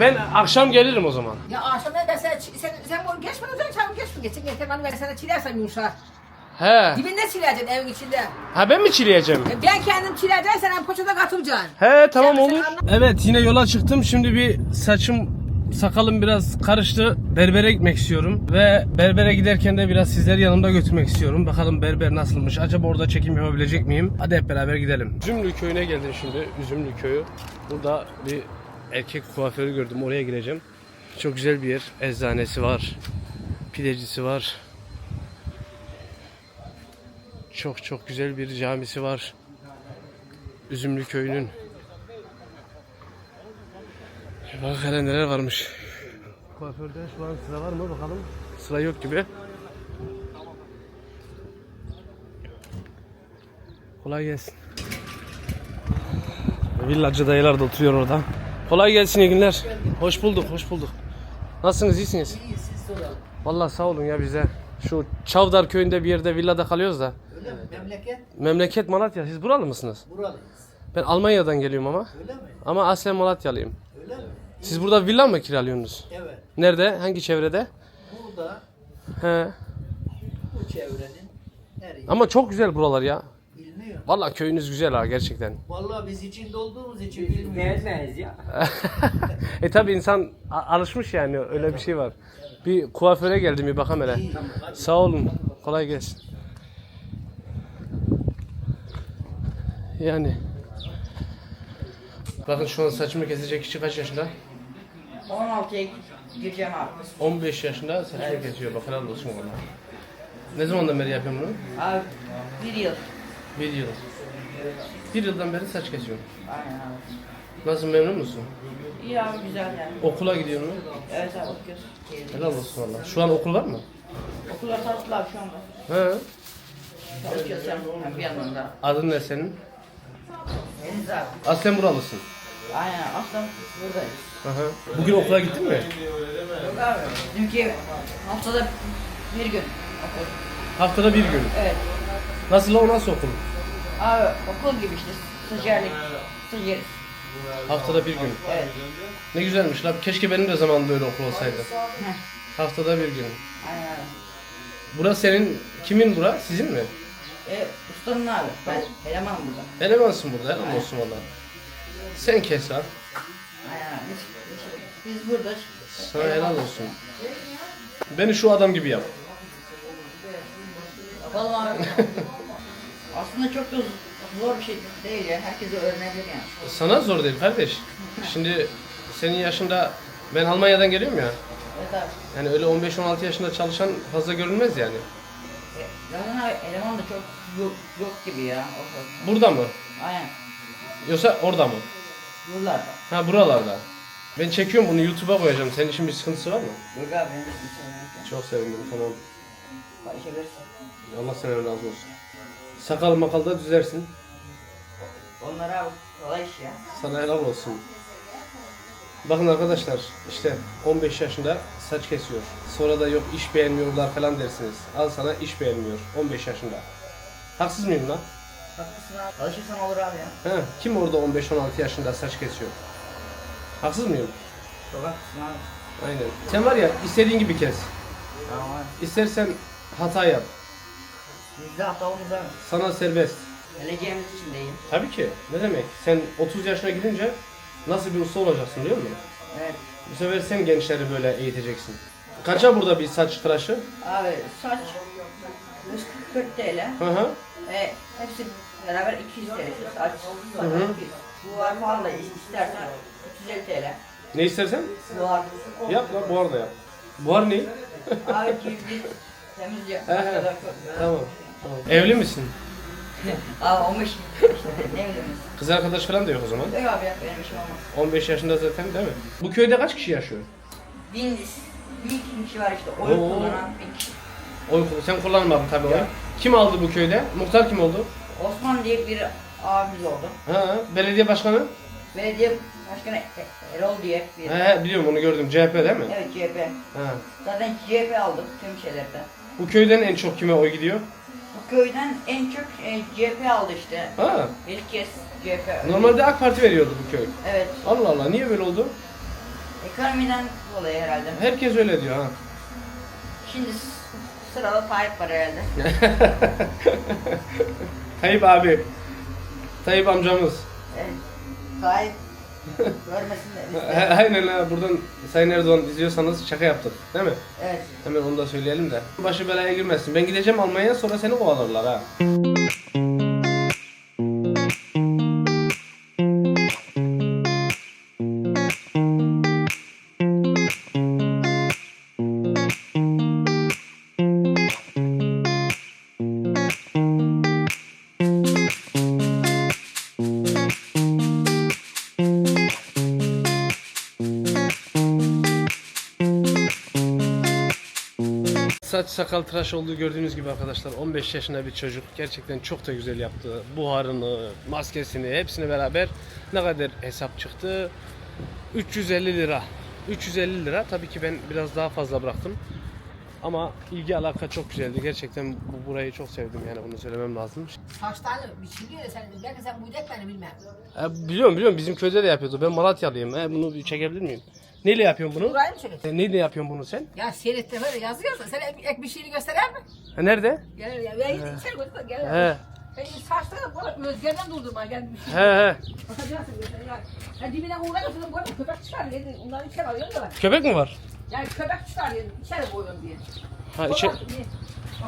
Ben akşam gelirim o zaman. Ya akşamdan ben sana çi- sen, sen bunu geçmeden önce çabuk geç mi geçsin getir ben sana çilersem yumuşar. He. Dibinde çileceksin evin içinde. Ha ben mi çileyeceğim? E, Ben kendim çileceğim sen poçada katılacaksın. He tamam olur. Evet yine yola çıktım. Şimdi bir saçım sakalım biraz karıştı. Berbere gitmek istiyorum. Ve berbere giderken de biraz sizleri yanımda götürmek istiyorum. Bakalım berber nasılmış? Acaba orada çekim yapabilecek miyim? Hadi hep beraber gidelim. Üzümlü köyüne geldim şimdi. Üzümlü köyü. Burada bir erkek kuaförü gördüm. Oraya gireceğim. Çok güzel bir yer. Eczanesi var. Pidecisi var. Çok çok güzel bir camisi var. Üzümlü köyünün. Bak hele neler varmış. Kuaförde şu an sıra var mı bakalım. Sıra yok gibi. Kolay gelsin. Villacı dayılar da oturuyor orada. Kolay gelsin iyi günler. Hoş bulduk, hoş bulduk. Nasılsınız, iyisiniz? İyi siz soralım. Vallahi sağ olun ya bize. Şu Çavdar köyünde bir yerde villada kalıyoruz da. Öyle mi? Memleket Memleket Malatya. Siz buralı mısınız? buralıyız. Ben Almanya'dan geliyorum ama. Öyle mi? Ama aslen Malatyalıyım. Öyle mi? Siz burada villa mı kiralıyorsunuz? Evet. Nerede? Hangi çevrede? Burada He. bu çevrenin her yeri Ama çok güzel buralar ya. Vallahi köyünüz güzel ha gerçekten. Vallahi biz içinde olduğumuz için bilmiyoruz. ya. e tabi insan a- alışmış yani öyle bir şey var. Bir kuaföre geldim bir bakalım hele. Sağ olun. Kolay gelsin. Yani. Bakın şu an saçımı kesecek kişi kaç yaşında? 16'ya gireceğim abi. 15 yaşında saçımı kesiyor. Bak helal olsun ona. Ne zamandan beri yapıyorum bunu? Abi bir yıl. Yıl. Bir yıldan beri saç kesiyorum. Aynen abi. Nasıl memnun musun? İyi abi güzel yani. Okula gidiyor mu? Evet abi okuyoruz. Helal olsun valla. Şu an okul var mı? Okullar tatlı abi şu anda. He. Çalışıyoruz yani bir yandan da. Adın ne senin? Deniz abi. Aslen buralısın. Aynen aslında buradayız. Hı hı. Bugün okula gittin mi? Yok abi. Bizimki haftada bir gün okul. Haftada bir gün. Evet. Nasıl o nasıl okul? Abi okul gibi işte. Stajyerlik. Stajyeriz. Haftada bir gün. Evet. Ne güzelmiş lan. Keşke benim de zamanımda öyle okul olsaydı. Heh. Haftada bir gün. Aynen. Bura senin, kimin bura? Sizin mi? E, ustanın abi. Ben elemanım burada. Elemansın burada. Helal olsun valla. Sen kes lan. Aynen biz, biz burada. Sana helal olsun. Beni şu adam gibi yap. Yapalım abi. Aslında çok da zor bir şey değil ya. Herkese öğrenebilir yani. Sana zor değil kardeş. Şimdi senin yaşında ben Almanya'dan geliyorum ya. Evet abi. Yani öyle 15-16 yaşında çalışan fazla görünmez yani. E, Zaten abi eleman da çok yok, yok gibi ya. ortalıkta. Burada mı? Aynen. Yoksa orada mı? Buralarda. Ha buralarda. Ben çekiyorum bunu YouTube'a koyacağım. Senin için bir sıkıntısı var mı? Yok abi benim için söylemekten. Çok sevindim tamam. Paylaşabilirsin. Allah senden razı olsun. Sakal makal da düzersin. Onlar abi kolay iş ya. Sana helal olsun. Bakın arkadaşlar işte 15 yaşında saç kesiyor. Sonra da yok iş beğenmiyorlar falan dersiniz. Al sana iş beğenmiyor 15 yaşında. Haksız mıyım lan? Haklısın abi. Alışırsan olur abi ya. He, kim orada 15-16 yaşında saç kesiyor? Haksız mıyım? Çok haklısın abi. Aynen. Sen var ya istediğin gibi kes. Tamam. İstersen hata yap. Biz de hatamız abi. Sana serbest. Geleceğimiz için değil. Tabii ki. Ne demek? Sen 30 yaşına gidince nasıl bir usta olacaksın biliyor musun? Evet. Bu sefer sen gençleri böyle eğiteceksin. Kaça burada bir saç tıraşı? Abi saç 140 TL. Hı hı. E, hepsi beraber 200 TL. Şu Saç, Hı hı. Buhar falan da istersen 350 TL. Ne istersen Buhar. yap lan buhar da yap. Buhar ne? Abi. Tamam. tamam. Evli misin? Abi 15 işte ne bileyim. Kız arkadaş falan da yok o zaman. Yok abi benim işim olmaz. 15 yaşında zaten değil mi? Bu köyde kaç kişi yaşıyor? Bin, bin kişi var işte oy Oo. kullanan bin kişi. Oy, sen kullanmadın tabii oy. Kim aldı bu köyde? Muhtar kim oldu? Osman diye bir abimiz oldu. Ha, belediye başkanı? Belediye başkanı E- Erol diye bir. He, he, biliyorum onu gördüm. CHP değil mi? Evet CHP. Ha. Zaten CHP aldık tüm şeylerden. Bu köyden en çok kime oy gidiyor? Bu köyden en çok e, CHP aldı işte. Ha. İlk kez CHP. Normalde AK Parti veriyordu bu köy. Evet. Allah Allah niye böyle oldu? Ekonomiden dolayı herhalde. Herkes öyle diyor ha. Şimdi sırada Tayyip var herhalde. Tayyip abi. Tayyip amcamız. Evet. Tayyip görmesin de. He- Aynen ha buradan Sayın Erdoğan izliyorsanız şaka yaptık değil mi? Evet. Hemen onu da söyleyelim de. Başı belaya girmesin. Ben gideceğim Almanya'ya sonra seni kovalarlar ha. Sakal tıraş olduğu gördüğünüz gibi arkadaşlar 15 yaşında bir çocuk gerçekten çok da güzel yaptı. Buharını, maskesini hepsini beraber ne kadar hesap çıktı? 350 lira. 350 lira. Tabii ki ben biraz daha fazla bıraktım. Ama ilgi alaka çok güzeldi. Gerçekten bu burayı çok sevdim yani bunu söylemem lazım. Saçlarını biçiliyor ya sen. Belki sen bu beni bilmem. E, biliyorum biliyorum bizim köyde de yapıyordu. Ben Malatyalıyım. E, bunu çekebilir miyim? Neyle yapıyorsun bunu? Burayı mı çekeceksin? E, neyle yapıyorsun bunu sen? Ya seyrette böyle yazıyorsa sen ek, ek bir şeyini gösterer mi? E, nerede? Gelir ya. Ya hiç içeri götür gelir. He. Ben saçlarını böyle özgerden durdurma gel şey. He he. Bakacaksın göster ya. Ya dibine uğrayıyorsun bu arada köpek çıkar. Yani onları içeri alıyorsun da ben. Köpek mi var? Yani köpek çıkar yani içeri koyuyorum diye. Ha, içe-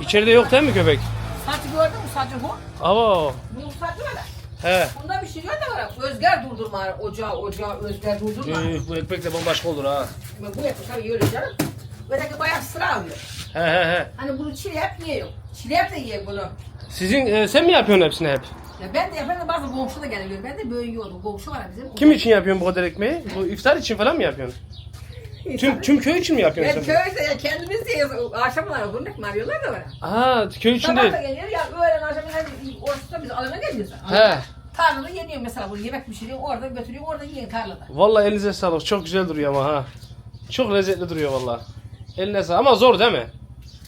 içeride yok değil mi köpek? Saçı gördün mü saçı bu? Ava. Bunun saçı böyle. He. Bunda bir şey yok da var. Özger durdurma. Ocağı ocağı özger durdurma. Ee, bu ekmek de bambaşka olur ha. Bu yapı tabii öyle canım. Öteki bayağı sıra alıyor. He he he. Hani bunu çilep yiyor. Çilep de yiyor bunu. Sizin e, sen mi yapıyorsun hepsini hep? Ya ben de yaparım bazı komşu da geliyor. Ben de böyle yiyordum. Komşu var bizim. Kim için yapıyorsun bu kadar ekmeği? Bu iftar için falan mı yapıyorsun? Tüm tüm köy için mi yapıyorsun Ben sen? köyde ya kendimiz yiyoruz. Akşamlar okunduk mu arıyorlar da bana. Aa köy için Sabah değil. da geliyor ya öğlen akşam hadi ortada biz alana geliyoruz. He. Tarlada yeniyor mesela bunu yemek pişiriyor orada götürüyor orada yiyin tarlada. Vallahi elinize sağlık. Çok güzel duruyor ama ha. Çok lezzetli duruyor vallahi. Eline sağlık. Ama zor değil mi?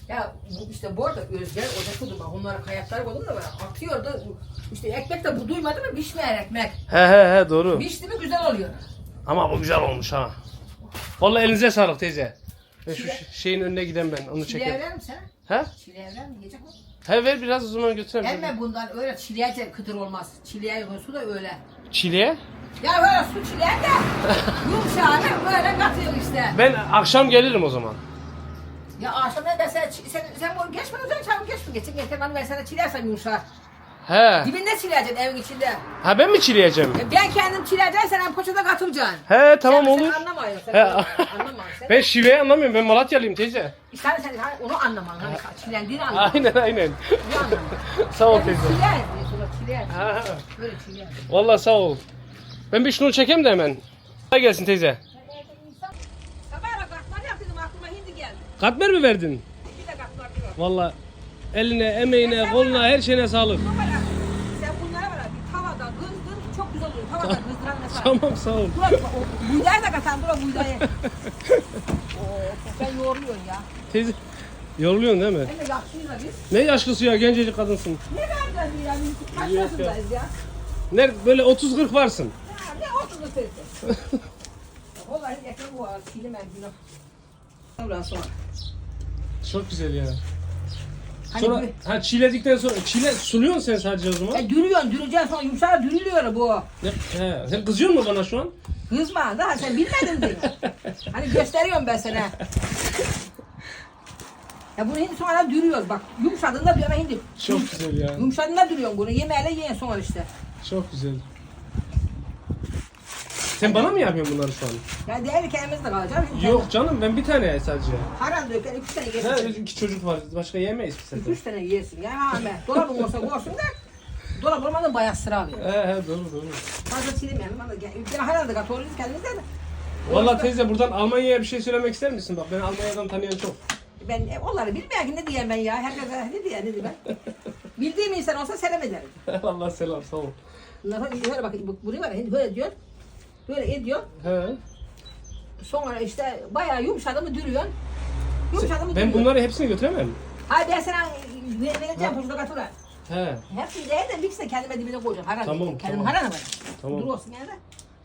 Ya bu işte bu arada Özger ocak kudurma. Onlara kayaklar koydum da böyle atıyor da işte ekmek de bu duymadı mı pişmeyen ekmek. He he he doğru. Pişti mi güzel oluyor. Ama bu güzel olmuş ha. Vallahi elinize sağlık teyze. Ben şu Çile- şeyin önüne giden ben. Onu Çile çekeyim. evren mi sen? He? Çile evren mi? Yiyecek mi? He ver biraz o zaman götürelim. Emme bundan öyle çileye kıtır olmaz. Çileye su da öyle. Çileğe? Ya böyle su çileye de yumuşağını böyle katıyor işte. Ben akşam gelirim o zaman. Ya akşamda ben sana, çi- sen, sen bunu geçmeden önce çabuk geç mi geçsin? Getir bana ben sana çilersem yumuşar. He. Dibinde çileyeceksin evin içinde. Ha ben mi çileyeceğim? Ya ben kendim çileyeceğim sen poşete katılacaksın. He tamam sen, olur. Sen anlamıyorsun. Sen He. anlamıyorsun. Ben şiveyi anlamıyorum. Ben Malatyalıyım teyze. sen, sen, onu anlaman. Hani çilendiğini anlaman. Aynen aynen. Anlaman? sağ ol teyze. Çileyen diyorsun. Çileyen. Ha, ha. Böyle çileyen. Vallahi sağ ol. Ben bir şunu çekeyim de hemen. Kolay gelsin teyze. Katmer mi verdin? Bir de katmer. Vallahi eline, emeğine, koluna, her şeyine sağlık. Numara. Sen bunlara var ya, bir tavada kızdın çok güzel oluyor. Tavada kızdıran mesela. Tamam sağ ol. Dur o buğdayı da katan dur o buğdayı. Oo, sen yoğurluyorsun ya. Teyze yoruluyorsun değil mi? Hem de yaşlıyız da biz. Ne yaşlısı ya gencecik kadınsın. Ne vereceğiz ya biz kaç Yok ya. yaşındayız ya? Ne böyle 30-40 varsın. Ha, ne otuz ötesi. Vallahi yakın bu arada çiğnemem günah. Ondan sonra. Çok güzel ya. Hani Sonra bu- ha çiğledikten sonra çile suluyorsun sen sadece o zaman. E, dürüyorsun, dürüyeceksin sonra yumuşak dürülüyor bu. Ne? He, sen kızıyor musun bana şu an? Kızma daha sen bilmedin mi? hani gösteriyorum ben sana. Ya bunu hindi sonra dürüyoruz bak. Yumuşadığında diyor ama hindi. Çok güzel ya. Yumuşadığında dürüyorsun bunu. Yemeğiyle yiyin sonra işte. Çok güzel. Sen bana mı yapıyorsun bunları şu an? Yani diğer ülkemizde kalacağım. Yok canım ben bir tane sadece. Haram döker iki tane He, yersin. iki çocuk var. Başka yemeyiz biz zaten. Üç tane yersin. Ya Ahmet. Dolabın olsa koysun da. Dolap olmadan bayağı sıra alıyor. He he doğru doğru. Fazla çiğnemeyelim. Haram da katıyoruz kendimizde de. Vallahi teyze buradan Almanya'ya bir şey söylemek ister misin? Bak beni Almanya'dan tanıyan çok. Ben e, onları bilmeyen ne diyeyim ben ya. Herkese ne diyeyim ne diyeyim ben. Bildiğim insan olsa selam ederim. Allah selam sağ ol. Bunlar böyle bak bu- buraya var ya böyle diyor. Böyle ediyor. He. Sonra işte bayağı yumuşadı mı dürüyorsun. Yumuşadı mı Ben dürüyorsun. bunları hepsini götüremem. Hayır ben sana ver- vereceğim poşete katılar. He. Hepsini değil de bir ikisini kendime dibine koyacağım. Haram Tamam, Kendim tamam. haram var. Tamam. Dur olsun yani de.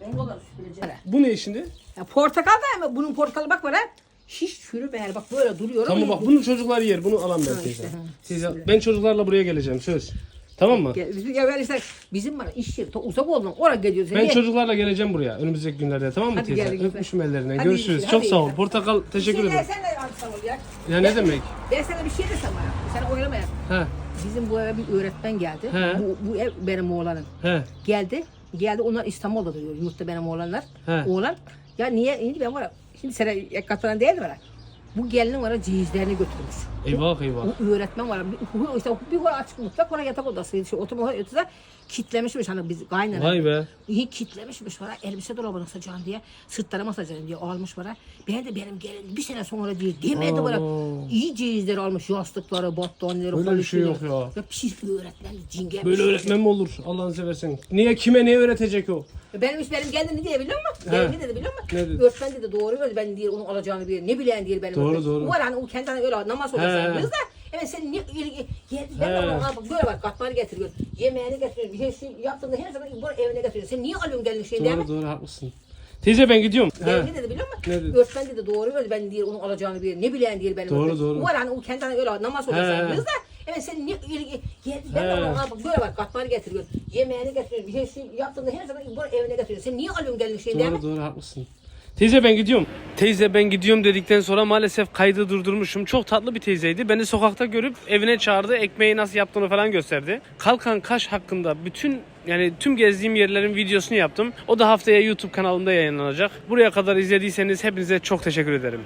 Ben oğlan süpüreceğim. Bu ne şimdi? Ya portakal da ama bunun portakalı bak bana. Hiç çürümeyer bak böyle duruyor. Tamam ama- bak bunu çocuklar yer. Bunu alan ben Ha, ha. Teyze, ben çocuklarla buraya geleceğim söz. Tamam mı? Gel- Bizim, ben işte, bizim var iş yeri ta uzak olduğundan oraya gidiyoruz. Ben Niye? çocuklarla geleceğim buraya önümüzdeki günlerde tamam mı Hadi teyze? gel, güzel. Öpmüşüm ellerinden. Hadi Görüşürüz. güzel, Çok hadi sağ ol. Portakal teşekkür Bir şey ederim. Sen de alsan ol ya. Ya ne demek? Ben sana bir şey desem bana. Sen oylamaya. He Bizim bu eve bir öğretmen geldi. He. Bu, bu ev benim oğlanım. he. Geldi. Geldi onlar İstanbul'da duruyor. Yurtta benim oğlanlar. He. Oğlan. Ya niye? Şimdi ben var ya, Şimdi sana katılan değil ya, Bu gelinin var ya, cihizlerini götürmüş. Eyvah eyvah. O öğretmen var. Bir, hu- işte bir kora açık mutfak, kora yatak odası. Şu oturma odası kitlemişmiş hani biz kaynana. Vay be. İyi kitlemişmiş var. Elbise dolabına saçacağım diye. Sırtlarıma saçacağım diye almış var. Ben de benim gelin bir sene sonra diye demedi var. Aa. İyi cihizleri almış. Yastıkları, battaniyeleri. Böyle bir şey yok ya. Ya pis öğretmen cingemiş. Böyle öğretmen mi olur? Allah'ını seversen. Niye kime ne öğretecek o? Benim iş benim geldim ne diye biliyor musun? Benim ne dedi biliyor musun? Ne dedi? Öğretmen dedi doğru dedi ben diye onun alacağını bilir. Ne bilen diye benim. Doğru, öğretmen. doğru. O var hani o kendi hani öyle namaz olacak kız da. Evet sen de ona bak böyle var katmanı getiriyor. Yemeğini getiriyor. Bir şey yaptığında her zaman bu evine getiriyor. Sen niye alıyorsun geldiğin şeyi değil mi? Doğru doğru haklısın. Teyze ben gidiyorum. Ne dedi biliyor musun? Ne dedi? Öğretmen dedi doğru dedi ben diye onun alacağını bilir. Ne bilen diye benim. Doğru, öğretmen. doğru. Var hani o kendi hani öyle namaz he. kız da. Evet sen He. ona bak böyle var katmanı getiriyor. Yemeğini getiriyor. Bir şey yaptığında her zaman bu evine getiriyor. Sen niye alıyorsun geldiğin şeyi değil mi? Doğru doğru haklısın. Teyze ben gidiyorum. Teyze ben gidiyorum dedikten sonra maalesef kaydı durdurmuşum. Çok tatlı bir teyzeydi. Beni sokakta görüp evine çağırdı. Ekmeği nasıl yaptığını falan gösterdi. Kalkan Kaş hakkında bütün yani tüm gezdiğim yerlerin videosunu yaptım. O da haftaya YouTube kanalımda yayınlanacak. Buraya kadar izlediyseniz hepinize çok teşekkür ederim.